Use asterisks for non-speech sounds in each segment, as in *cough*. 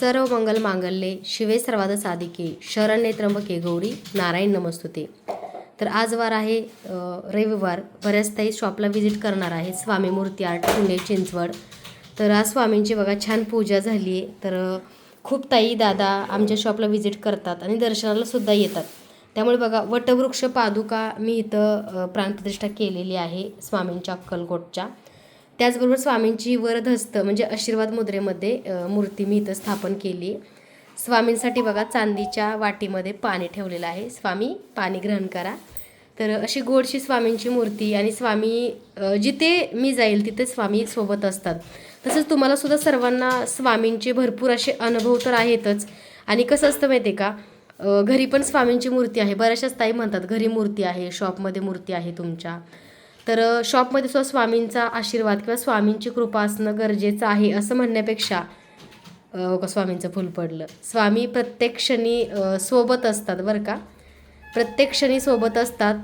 सर्व मंगल मांगल्ये शिवे सर्वाद साधिके शरण्ये त्र्यंबके गौरी नारायण नमस्तुते. तर आज वार आहे रविवार. बऱ्याच ताई शॉपला व्हिजिट करणार आहे स्वामी मूर्ती आर्ट पुणे चिंचवड. तर आज स्वामींची बघा छान पूजा झाली आहे तर खूप ताई दादा आमच्या शॉपला व्हिजिट करतात आणि दर्शनाला सुद्धा येतात. त्यामुळे बघा वटवृक्ष पादुका मी इथं प्राणप्रतिष्ठा केलेली आहे स्वामींच्या अक्कलकोटच्या. त्याचबरोबर स्वामींची वरधस्त म्हणजे आशीर्वाद मुद्रेमध्ये मूर्ती मी इथं स्थापन केली. स्वामींसाठी बघा चांदीच्या वाटीमध्ये पाणी ठेवलेलं आहे. स्वामी पाणी ग्रहण करा. तर अशी गोडशी स्वामींची मूर्ती आणि स्वामी जिथे मी जाईल तिथे स्वामी सोबत असतात. तसंच तुम्हाला सुद्धा सर्वांना स्वामींचे भरपूर असे अनुभव तर आहेतच. आणि कसं असतं माहिती आहे का घरी पण स्वामींची मूर्ती आहे. बऱ्याचशाच ताई म्हणतात घरी मूर्ती आहे शॉपमध्ये मूर्ती आहे तुमच्या. तर शॉपमध्ये सुद्धा स्वामींचा आशीर्वाद किंवा स्वामींची कृपा असणं गरजेचं आहे असं म्हणण्यापेक्षा स्वामींचं फुल पडलं. स्वामी प्रत्येक क्षणी सोबत असतात बरं का? प्रत्येक क्षणी सोबत असतात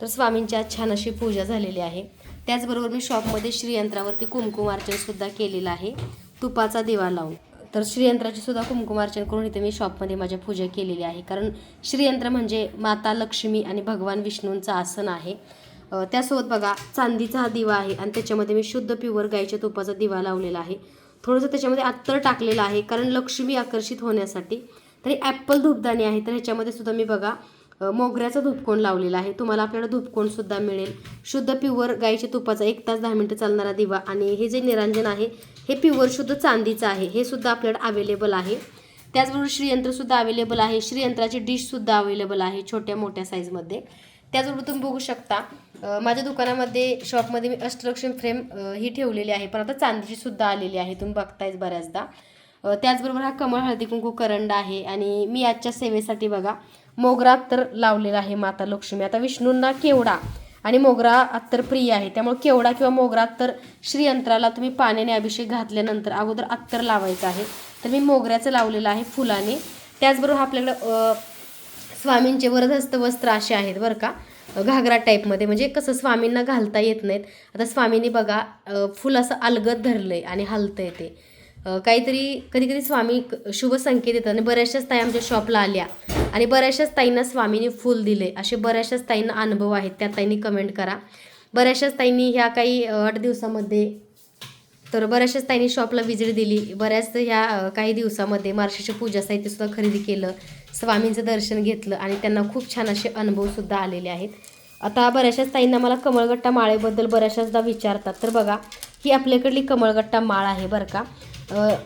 तर स्वामींची आज छान अशी पूजा झालेली आहे. त्याचबरोबर मी शॉपमध्ये श्रीयंत्रावरती कुमकुमार्चनसुद्धा केलेलं आहे. तुपाचा दिवा लावून. तर श्रीयंत्राची सुद्धा कुमकुमार्चन करून इथे मी शॉपमध्ये माझ्या पूजा केलेली आहे. कारण श्रीयंत्र म्हणजे माता लक्ष्मी आणि भगवान विष्णूंचं आसन आहे. त्यासोबत बघा चांदीचा हा दिवा आहे आणि त्याच्यामध्ये मी शुद्ध प्युअर गाईच्या तुपाचा दिवा लावलेला आहे. थोडंसं त्याच्यामध्ये अत्तर टाकलेलं आहे कारण लक्ष्मी आकर्षित होण्यासाठी. तरी ॲपल धूपदाणी आहे तर ह्याच्यामध्ये सुद्धा मी बघा मोगऱ्याचा धूपकोण लावलेला आहे. तुम्हाला आपल्याला धूपकोणसुद्धा मिळेल. शुद्ध प्युअर गाईच्या तुपाचा एक तास दहा मिनटं चालणारा दिवा आणि हे जे निरांजन आहे हे प्युअर शुद्ध चांदीचं आहे. हे सुद्धा आपल्याकडे अवेलेबल आहे. त्याचबरोबर श्रीयंत्रसुद्धा अवेलेबल आहे. श्रीयंत्राची डिशसुद्धा अवेलेबल आहे छोट्या मोठ्या साईजमध्ये त्याचबरोबर तुम्ही बघू शकता माझ्या दुकानामध्ये शॉपमध्ये मी अष्टलक्ष्मी फ्रेम ही ठेवलेली आहे. पण आता चांदीची सुद्धा आलेली आहे तुम्ही बघतायच बऱ्याचदा. त्याचबरोबर हा कमळ हळदी कुंकू करंड आहे आणि मी आजच्या सेवेसाठी बघा मोगरा तर लावलेला आहे माता लक्ष्मी. आता विष्णूंना केवडा आणि मोगरा अत्तर प्रिय आहे. त्यामुळे केवडा किंवा मोगरा अत्तर श्रीयंत्राला तुम्ही पाण्याने अभिषेक घातल्यानंतर अगोदर अत्तर लावायचं आहे. तर मी मोगऱ्याचं लावलेलं आहे फुलाने. त्याचबरोबर आपल्याकडं स्वामींचे वरदहस्त वस्त्र असे आहेत बरं का. घागरा टाईपमध्ये म्हणजे कसं स्वामींना घालता येत नाहीत. आता स्वामींनी बघा फुल असं अलगद आहे आणि हलतंय ते. काहीतरी कधी कधी स्वामी शुभ संकेत येतात आणि बऱ्याचशाच ताई आमच्या शॉपला आल्या. आणि बऱ्याचशाच ताईंना स्वामींनी फुल दिले. असे बऱ्याचशाच ताईंना अनुभव आहेत. त्या ताईंनी कमेंट करा. बऱ्याचशाच ताईंनी ह्या काही आठ दिवसामध्ये तर बऱ्याचशाच ताईंनी शॉपला व्हिजिट दिली. बऱ्याच ह्या काही दिवसामध्ये मार्शाची पूजा साहित्यसुद्धा खरेदी केलं स्वामींचं दर्शन घेतलं आणि त्यांना खूप छान असे अनुभवसुद्धा आलेले आहेत. आता बऱ्याचशाच ताईंना मला कमळगट्टा माळेबद्दल बऱ्याचशाचदा विचारतात. तर बघा ही आपल्याकडली कमळगट्टा माळ आहे बरं का.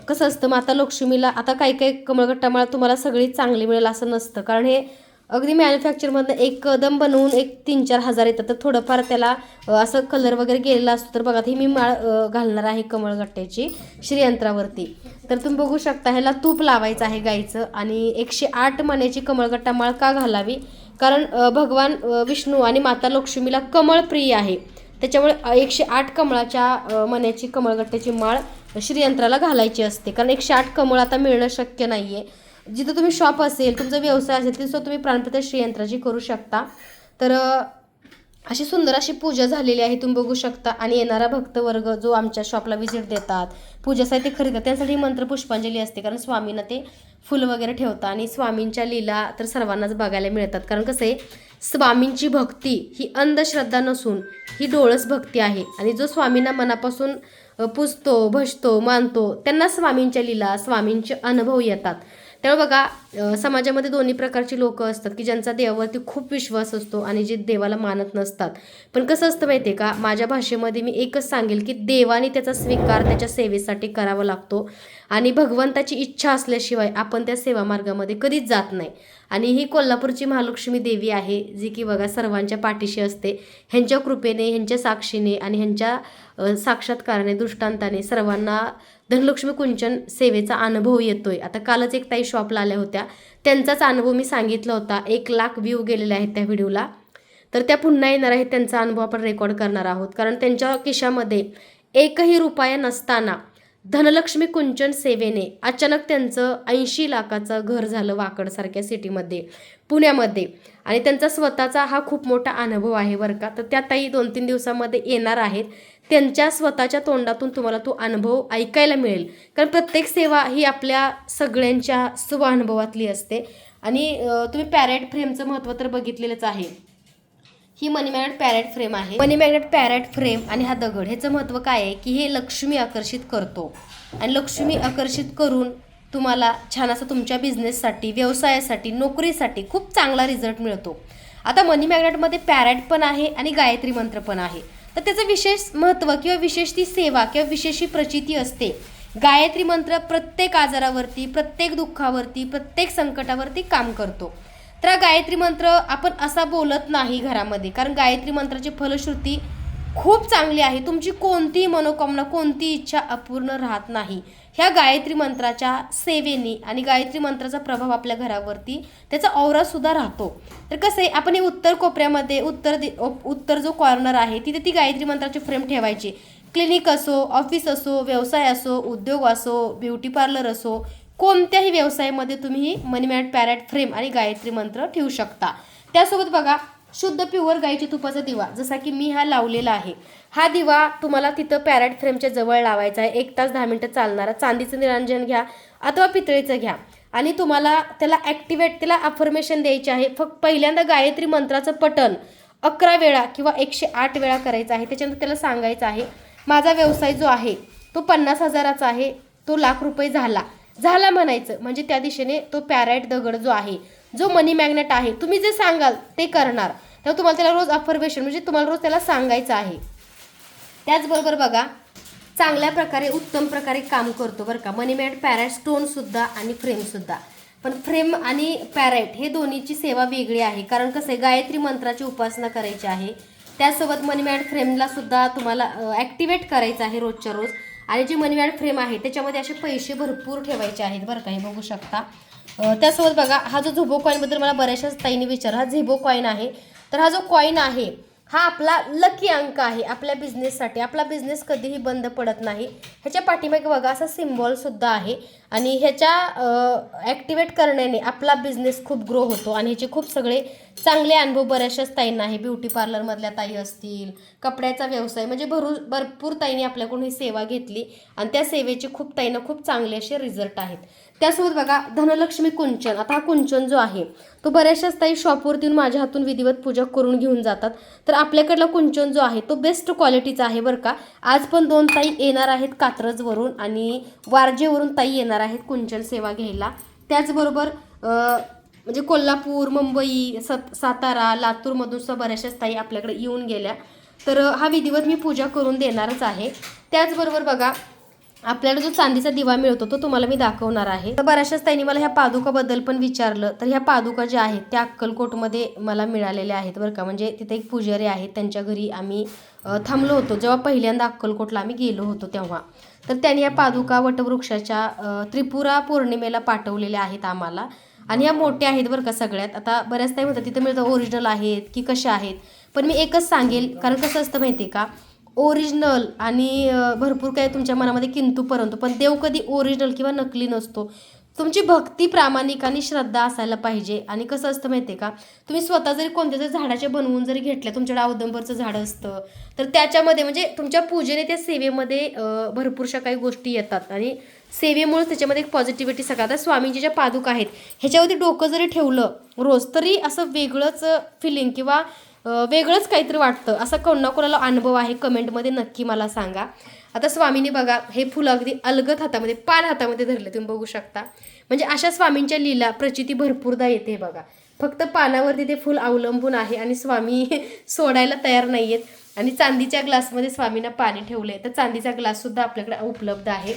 कसं असतं माता लक्ष्मीला आता काही काही कमळगट्टा माळ तुम्हाला सगळी चांगली मिळेल असं नसतं. कारण हे अगदी मॅन्युफॅक्चरमधनं एक कदम बनवून एक तीन चार हजार येतात. तर थोडंफार त्याला असं कलर वगैरे गेलेला असतो तर बघा ही मी माळ घालणार आहे कमळगट्ट्याची श्रीयंत्रावरती. तर तुम्ही बघू शकता ह्याला तूप लावायचं आहे गाईचं आणि एकशे आठ मण्याची कमळगट्टा माळ का घालावी? कारण भगवान विष्णू आणि माता लक्ष्मीला कमळ प्रिय आहे. त्याच्यामुळे एकशे आठ कमळाच्या मण्याची कमळगट्ट्याची माळ श्रीयंत्राला घालायची असते. कारण एकशे आठ कमळ आता मिळणं शक्य नाही आहे जिथं तुम्ही शॉप असेल तुमचा व्यवसाय असेल तिथं तुम्ही प्राणप्रतिष्ठा यंत्राची करू शकता. तर अशी सुंदर अशी पूजा झालेली आहे तुम्ही बघू शकता. आणि येणारा भक्तवर्ग जो आमच्या शॉपला व्हिजिट देतात पूजा साहित्य खरेदतात त्यांसाठी मंत्र पुष्पांजली असते. कारण स्वामींना ते फुलं वगैरे ठेवतात आणि स्वामींच्या लीला तर सर्वांनाच बघायला मिळतात. कारण कसं आहे स्वामींची भक्ती ही अंधश्रद्धा नसून ही डोळस भक्ती आहे. आणि जो स्वामींना मनापासून पुजतो भजतो मानतो त्यांना स्वामींच्या लीला स्वामींचे अनुभव येतात. त्यामुळे बघा समाजामध्ये दोन्ही प्रकारची लोक असतात की ज्यांचा देवावरती खूप विश्वास असतो आणि जे देवाला मानत नसतात. पण कसं असतं माहिती आहे का? माझ्या भाषेमध्ये मी एकच सांगेल की देवाने त्याचा स्वीकार त्याच्या सेवेसाठी करावा लागतो. आणि भगवंताची इच्छा असल्याशिवाय आपण त्या सेवा मार्गामध्ये कधीच जात नाही. आणि ही कोल्हापूरची महालक्ष्मी देवी आहे जी की बघा सर्वांच्या पाठीशी असते. ह्यांच्या कृपेने ह्यांच्या साक्षीने आणि ह्यांच्या साक्षात्काराने दृष्टांताने सर्वांना धनलक्ष्मी कुंचन सेवेचा अनुभव येतोय. आता कालच एक ताई शॉपला आल्या होत्या. त्यांचाच अनुभव मी सांगितला होता. एक लाख व्ह्यू गेलेले आहेत त्या व्हिडिओला. तर त्या पुन्हा येणार आहेत त्यांचा अनुभव आपण रेकॉर्ड करणार आहोत. कारण त्यांच्या किशामध्ये एकही रुपया नसताना धनलक्ष्मी कुंचन सेवेने अचानक त्यांचं ऐंशी लाखाचं घर झालं वाकडसारख्या सिटीमध्ये पुण्यामध्ये. आणि त्यांचा स्वतःचा हा खूप मोठा अनुभव आहे बरं का. तर त्या ताई दोन तीन दिवसामध्ये येणार आहेत. त्यांच्या स्वतःच्या तोंडातून तुम्हाला तो अनुभव ऐकायला मिळेल. कारण प्रत्येक सेवा ही आपल्या सगळ्यांच्या स्वानुभवातली असते. आणि तुम्ही पॅरेट फ्रेमचं महत्त्व तर बघितलेलंच आहे. ही मनी मॅग्नेट पॅरेट फ्रेम आहे. मनी मॅग्नेट पॅरेट फ्रेम आणि हा दगड ह्याचं महत्त्व काय आहे? की हे लक्ष्मी आकर्षित करतो. आणि लक्ष्मी आकर्षित करून तुम्हाला छान असं तुमच्या बिझनेससाठी व्यवसायासाठी नोकरीसाठी खूप चांगला रिझल्ट मिळतो. आता मनी मॅग्नेटमध्ये पॅरेट पण आहे आणि गायत्री मंत्र पण आहे. तर त्याचं विशेष महत्त्व किंवा विशेष ती सेवा किंवा विशेष ही प्रचिती असते. गायत्री मंत्र प्रत्येक आजारावरती प्रत्येक दुःखावरती प्रत्येक संकटावरती काम करतो. तर गायत्री मंत्र आपण असा बोलत नाही घरामध्ये. कारण गायत्री मंत्राची फलश्रुती खूप चांगली आहे. तुमची कोणतीही मनोकामना कोणती इच्छा अपूर्ण राहत नाही. ह्या गायत्री मंत्राच्या सेवेने आणि गायत्री मंत्राचा प्रभाव आपल्या घरावरती त्याचा औरासुद्धा राहतो. तर कसं आहे आपण हे उत्तर कोपऱ्यामध्ये उत्तर दि उत्तर जो कॉर्नर आहे तिथे ती गायत्री मंत्राची फ्रेम ठेवायची. क्लिनिक असो ऑफिस असो व्यवसाय असो उद्योग असो ब्युटी पार्लर असो कोणत्याही व्यवसायामध्ये तुम्ही money mat money mat parrot frame आणि गायत्री मंत्र ठेवू शकता. त्यासोबत बघा शुद्ध प्युअर गाईच्या तुपाचा दिवा जसा की मी हा लावलेला आहे. हा दिवा तुम्हाला तिथं पॅरेट फ्रेमच्या जवळ लावायचा आहे. एक तास दहा मिनटं चालणारा. चांदीचं निरंजन घ्या अथवा पितळेचं घ्या. आणि तुम्हाला त्याला ॲक्टिवेट त्याला अफर्मेशन द्यायचे आहे. फक्त पहिल्यांदा गायत्री मंत्राचं पठण अकरा वेळा किंवा एकशे आठ वेळा करायचं आहे. त्याच्यानंतर त्याला सांगायचं आहे माझा व्यवसाय जो आहे तो पन्नास हजाराचा आहे. तो लाख रुपये झाला. झाला म्हणायचं. म्हणजे त्या दिशेने तो पॅराईट दगड जो आहे जो मनी मॅग्नेट आहे तुम्ही जे सांगाल ते करणार. तेव्हा तुम्हाला त्याला रोज अफर्मेशन म्हणजे तुम्हाला रोज त्याला सांगायचं आहे. त्याचबरोबर बघा चांगल्या प्रकारे उत्तम प्रकारे काम करतो बरं का. मनी मॅग्नेट पॅराईट स्टोनसुद्धा आणि फ्रेमसुद्धा पण फ्रेम आणि पॅराईट हे दोन्हीची सेवा वेगळी आहे. कारण कसं आहे गायत्री मंत्राची उपासना करायची आहे. त्यासोबत मनी मॅट फ्रेमला सुद्धा तुम्हाला ॲक्टिवेट करायचं आहे रोजच्या रोज. आणि जी मनीवॅड फ्रेम आहे त्याच्यामध्ये असे पैसे भरपूर ठेवायचे आहेत बरं का हे बघू शकता. त्यासोबत बघा हा जो झोबो कॉईनबद्दल मला बऱ्याचशाच ताईने विचार हा झेबो कॉईन आहे. तर हा जो कॉईन आहे हा आपला लकी अंक आहे. आपल्या बिझनेससाठी आपला बिझनेस कधीही बंद पडत नाही. ह्याच्या पाठीमागे बघा असा सिम्बॉलसुद्धा आहे. आणि ह्याच्या ॲक्टिवेट करण्याने आपला बिझनेस खूप ग्रो होतो. आणि ह्याचे खूप सगळे चांगले अनुभव बऱ्याचशाच ताईंना आहे. ब्युटी पार्लरमधल्या ताई असतील कपड्याचा व्यवसाय म्हणजे भरू भरपूर ताईंनी आपल्याकडून ही सेवा घेतली. आणि त्या सेवेचे खूप ताईंना खूप चांगले असे रिझल्ट आहेत. त्यासोबत बघा धनलक्ष्मी कुंचन. आता हा कुंचन जो आहे तो बऱ्याचशाच ताई शॉपवरती माझ्या हातून विधिवत पूजा करून घेऊन जातात. तर आपल्याकडला कुंचन जो आहे तो बेस्ट क्वालिटीचा आहे बरं का. आज पण दोन ताई येणार आहेत कात्रजवरून आणि वारजेवरून ताई येणार आहेत कुंचन सेवा घ्यायला. त्याचबरोबर म्हणजे कोल्हापूर मुंबई सत सातारा लातूरमधून सुद्धा बऱ्याचशाच ताई आपल्याकडे येऊन गेल्या. तर हा विधिवत मी पूजा करून देणारच आहे. त्याचबरोबर बघा आपल्याला जो चांदीचा दिवा मिळतो तो तुम्हाला मी दाखवणार आहे. तर बऱ्याचशाच त्यांनी मला ह्या पादुकाबद्दल पण विचारलं. तर ह्या पादुका ज्या आहेत त्या अक्कलकोटमध्ये मला मिळालेल्या आहेत बरं का. म्हणजे तिथे एक पुजारी आहेत त्यांच्या घरी आम्ही थांबलो होतो. जेव्हा पहिल्यांदा अक्कलकोटला आम्ही गेलो होतो तेव्हा. तर त्यांनी या पादुका वटवृक्षाच्या त्रिपुरा पौर्णिमेला पाठवलेल्या आहेत आम्हाला. आणि या मोठ्या आहेत बरं का सगळ्यात. आता बऱ्याच ताई म्हणतात तिथं मिळतं ओरिजिनल आहेत की कशा आहेत? पण मी एकच सांगेल कारण कसं असतं माहिती आहे का? ओरिजिनल आणि भरपूर काही तुमच्या मनामध्ये किंतू परंतु पण देव कधी ओरिजिनल किंवा नकली नसतो. तुमची भक्ती प्रामाणिक आणि श्रद्धा असायला पाहिजे. आणि कसं असतं माहिती आहे का? तुम्ही स्वतः जरी कोणत्या जरी झाडाचे बनवून जरी घेतल्या तुमच्याकडे औदंबरचं झाड असतं तर त्याच्यामध्ये म्हणजे तुमच्या पूजेने त्या सेवेमध्ये भरपूरशा काही गोष्टी येतात. आणि सेवेमुळे त्याच्यामध्ये एक पॉझिटिव्हिटी सगळं. आता स्वामींच्या ज्या पादुका आहेत ह्याच्यावरती डोकं जरी ठेवलं रोज तरी असं वेगळंच फिलिंग किंवा वेगळंच काहीतरी वाटतं. असा कोणा कोणाला अनुभव आहे कमेंटमध्ये नक्की मला सांगा. आता स्वामींनी बघा हे फुलं अगदी अलगत हातामध्ये पान हातामध्ये धरले तुम्ही बघू शकता. म्हणजे अशा स्वामींच्या लीला प्रचिती भरपूरदा येते बघा. फक्त पानावरती ते फुल अवलंबून आहे आणि स्वामी *laughs* सोडायला तयार नाही आहेत आणि चांदीच्या ग्लासमध्ये स्वामींना पाणी ठेवलं आहे तर चांदीचा ग्लाससुद्धा आपल्याकडे उपलब्ध आहे.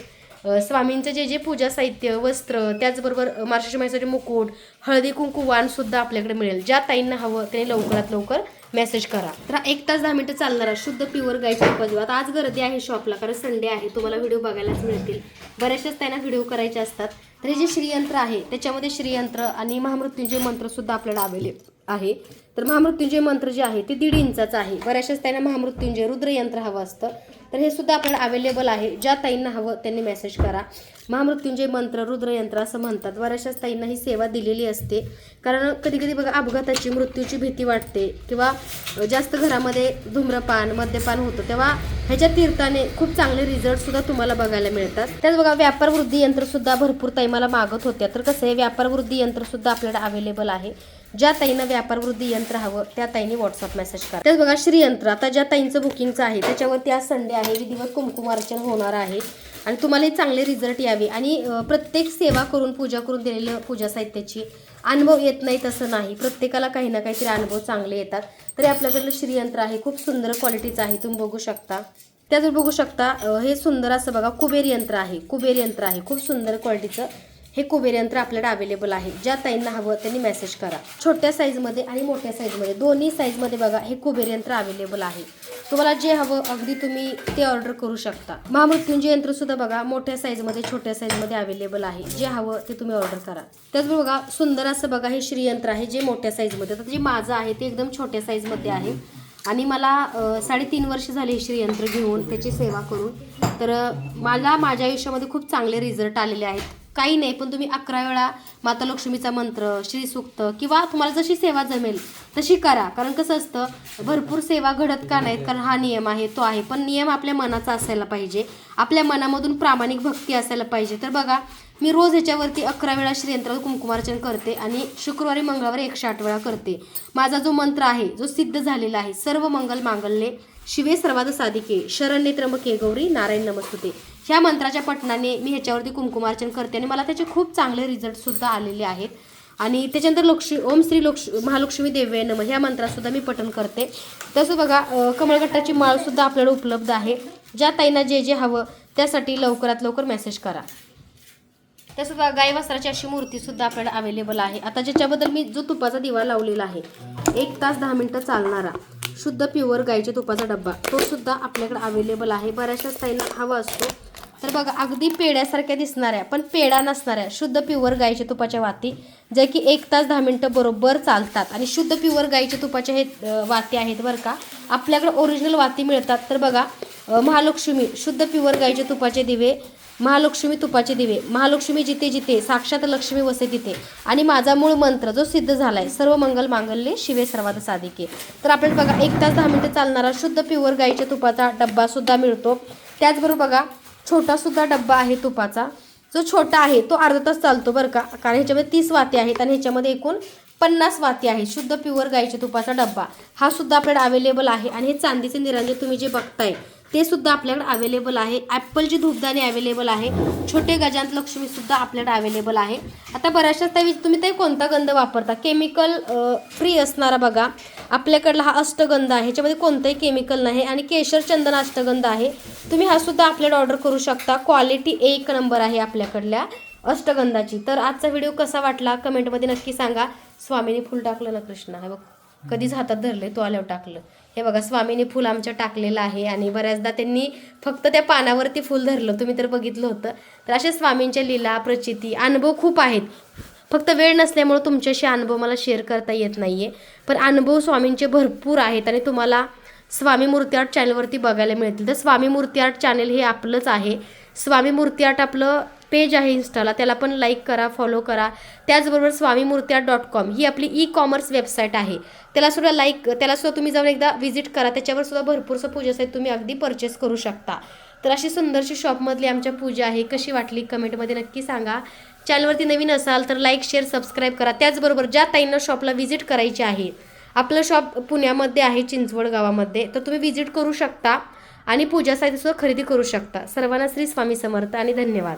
स्वामींचं जे जे पूजा साहित्य वस्त्र त्याचबरोबर अ, मार्गशीर्ष मुकुट हळदी कुंकू वाणसुद्धा आपल्याकडे मिळेल. ज्या ताईंना हवं त्याने लवकरात लवकर मेसेज करा. तर एक तास दहा मिनिटं चालणार आहे. शुद्ध प्युअर गायची उपाजी आता आज गर्दी आहे शॉपला कारण संडे आहे. तुम्हाला व्हिडिओ बघायलाच मिळतील. बऱ्याचशाच त्यांना व्हिडिओ करायचे असतात. तर हे जे श्रीयंत्र आहे त्याच्यामध्ये श्रीयंत्र आणि महामृत्युंजय मंत्रसुद्धा आपल्याला अवेलेबल आहे. तर महामृत्युंजय मंत्र जे आहे ते दीड इंचाचं आहे. बऱ्याचशाच त्यांना महामृत्युंजय रुद्रयंत्र हवं असतं. तर हे सुद्धा आपल्याला अवेलेबल आहे. ज्या ताईंना हवं त्यांनी मेसेज करा. महामृत्युंजय मंत्र रुद्रयंत्र असं म्हणतात. बऱ्याचशाच ताईंना ही सेवा दिलेली असते. कारण कधी कधी बघा अपघाताची मृत्यूची भीती वाटते. किंवा जास्त घरामध्ये धूम्रपान मद्यपान होतं. तेव्हा ह्याच्या तीर्थाने खूप चांगले रिझल्ट सुद्धा तुम्हाला बघायला मिळतात. त्याच बघा व्यापार वृद्धी यंत्र सुद्धा भरपूर ताई मला मागत होत्या. तर कसं आहे व्यापार वृद्धी यंत्र सुद्धा आपल्याला अवेलेबल आहे. ज्या ताईंना व्यापार वृद्धी यंत्र हवं त्या ताईंनी व्हॉट्सअप मेसेज करा. त्याच बघा श्रीयंत्र. आता ज्या ताईंचं बुकिंगचं आहे त्याच्यावरती आज संडे आहे विधिवत कुंकुमार्चन होणार आहे. आणि तुम्हालाही चांगले रिझल्ट यावे. आणि प्रत्येक सेवा करून पूजा करून दिलेल्या पूजा साहित्याची अनुभव येत नाही तसं नाही. प्रत्येकाला काही ना काहीतरी अनुभव चांगले येतात. तरी आपल्याकडलं श्रीयंत्र आहे. खूप सुंदर क्वालिटीचं आहे. तुम्ही बघू शकता. त्याच बघू शकता हे सुंदर असं बघा कुबेर यंत्र आहे. कुबेर यंत्र आहे. खूप सुंदर क्वालिटीचं हे कुबेर यंत्र आपल्याला अवेलेबल आहे. ज्या ताईंना हवं त्यांनी मेसेज करा. छोट्या साईजमध्ये आणि मोठ्या साईजमध्ये दोन्ही साईजमध्ये बघा हे कुबेर यंत्र अवेलेबल आहे. तुम्हाला जे हवं अगदी तुम्ही ते ऑर्डर करू शकता. महामृत्यूंचे यंत्र सुद्धा बघा मोठ्या साईजमध्ये छोट्या साईजमध्ये अवेलेबल आहे. जे हवं ते तुम्ही ऑर्डर करा. त्याचबरोबर बघा सुंदर असं बघा हे श्रीयंत्र आहे जे मोठ्या साईजमध्ये आता जे माझं आहे ते एकदम छोट्या साईजमध्ये आहे. आणि मला साडेतीन वर्ष झाले हे श्रीयंत्र घेऊन त्याची सेवा करून. तर मला माझ्या आयुष्यामध्ये खूप चांगले रिझल्ट आलेले आहेत. काही नाही पण तुम्ही अकरा वेळा माता लक्ष्मीचा मंत्र श्रीसूक्त किंवा तुम्हाला जशी सेवा जमेल तशी करा. कारण कसं असतं भरपूर सेवा घडत का नाहीत कारण हा नियम आहे तो आहे. पण नियम आपल्या मनाचा असायला पाहिजे. आपल्या मनामधून प्रामाणिक भक्ती असायला पाहिजे. तर बघा मी रोज ह्याच्यावरती अकरा वेळा श्रीयंत्रावर कुंकुमार्चन करते आणि शुक्रवारी मंगळवारी एकशे आठ वेळा करते. माझा जो मंत्र आहे जो सिद्ध झालेला आहे सर्व मंगल मांगल्ये शिवे सर्वाद साधिके. शरण्ये त्र्यंबके गौरी नारायण नमस्तुते. ह्या मंत्राच्या पठणाने मी ह्याच्यावरती कुंकुमार्चन करते आणि मला त्याचे खूप चांगले रिझल्टसुद्धा आलेले आहेत. आणि त्याच्यानंतर लक्ष्मी ओम श्री लक्ष महालक्ष्मी देवे नम ह्या मंत्रासुद्धा मी पठण करते. तसं बघा कमळगट्टाची माळसुद्धा आपल्याला उपलब्ध आहे. ज्या ताईंना जे जे हवं त्यासाठी लवकरात लवकर मेसेज करा. त्यासुद्धा गाय वस्त्राची अशी मूर्तीसुद्धा आपल्याला अवेलेबल आहे. आता ज्याच्याबद्दल मी जो तुपाचा दिवा लावलेला आहे एक तास दहा मिनटं चालणारा शुद्ध प्युअर गायच्या तुपाचा डब्बा तो सुद्धा आपल्याकडे अवेलेबल आहे. बऱ्याचशाच ताईंना हवा असतो. तर बघा अगदी पेड्यासारख्या दिसणाऱ्या पण पेढा नसणाऱ्या शुद्ध प्युअर गाईच्या तुपाच्या वाती जे की एक तास दहा मिनटं बरोबर चालतात. आणि शुद्ध प्युअर गाईच्या तुपाच्या हे वाती आहेत बरं का. आपल्याकडे ओरिजिनल वाती मिळतात. तर बघा महालक्ष्मी शुद्ध प्युअर गाईच्या तुपाचे दिवे महालक्ष्मी तुपाचे दिवे महालक्ष्मी जिथे जिथे साक्षात लक्ष्मी वसे तिथे. आणि माझा मूळ मंत्र जो सिद्ध झाला आहे सर्व मंगल मांगल्ये शिवे सर्वात साधिके. तर आपल्याला बघा एक तास दहा मिनटं चालणारा शुद्ध प्युअर गाईच्या तुपाचा डब्बासुद्धा मिळतो. त्याचबरोबर बघा छोटा सुद्धा डब्बा आहे तुपाचा. जो छोटा आहे तो अर्धा तास चालतो बरं का. कारण ह्याच्यामध्ये तीस वाती आहेत आणि ह्याच्यामध्ये एकूण पन्नास वाती आहेत. शुद्ध प्युअर गाईच्या तुपाचा डब्बा. हा सुद्धा आपल्याला अवेलेबल आहे. आणि हे चांदीचे निरांजे तुम्ही जे बघताय ते सुद्धा आपल्याकडे अवेलेबल आहे. ॲपलची धूपदाणी अवेलेबल आहे. छोटे गजांत लक्ष्मीसुद्धा आपल्याकडे अवेलेबल आहे. आता बऱ्याचशा त्या तुम्ही ते कोणता गंध वापरता? केमिकल फ्री असणारा बघा. आपल्याकडला हा अष्टगंध आहे. ह्याच्यामध्ये कोणतंही केमिकल नाही. आणि केशर चंदन अष्टगंध आहे. तुम्ही हा सुद्धा आपल्याला ऑर्डर करू शकता. क्वालिटी एक नंबर आहे आपल्याकडल्या अष्टगंधाची. तर आजचा व्हिडिओ कसा वाटला? कमेंटमध्ये नक्की सांगा. स्वामीने फुल टाकलं ना कृष्णा. हे बघ. कधीच हातात धरले तो आल्यावर टाकलं. हे बघा स्वामीने फुल आमच्या टाकलेलं आहे आणि बऱ्याचदा त्यांनी फक्त त्या पानावरती फुल धरलं. तुम्ही तर बघितलं होतं. तर अशा स्वामींच्या लीला प्रचिती अनुभव खूप आहेत. फक्त वेळ नसल्यामुळं तुमच्याशी अनुभव मला शेअर करता येत नाही आहे पण अनुभव स्वामींचे भरपूर आहेत आणि तुम्हाला स्वामी मूर्ती आर्ट चॅनलवरती बघायला मिळतील. तर स्वामी मूर्ती आर्ट चॅनल हे आपलंच आहे. स्वामी मूर्ती आर्ट आपलं पेज आहे इन्स्टाला त्याला पण लाईक करा फॉलो करा. त्याचबरोबर स्वामी मूर्त्या डॉट कॉम ही आपली ई कॉमर्स वेबसाईट आहे. त्याला सुद्धा लाईक त्याला सुद्धा तुम्ही जाऊन एकदा व्हिजिट करा. त्याच्यावर सुद्धा भरपूरसं पूजासाठी तुम्ही अगदी परचेस करू शकता. तर अशी सुंदरशी शॉपमधली आमच्या पूजा आहे. कशी वाटली कमेंटमध्ये नक्की सांगा. चॅनलवरती नवीन असाल तर लाईक शेअर सबस्क्राईब करा. त्याचबरोबर ज्या ताईंना शॉपला व्हिजिट करायची आहे आपलं शॉप पुण्यामध्ये आहे चिंचवड गावामध्ये तर तुम्ही व्हिजिट करू शकता आणि पूजा साहित्यसुद्धा खरेदी करू शकता. सर्वांना श्री स्वामी समर्थ आणि धन्यवाद.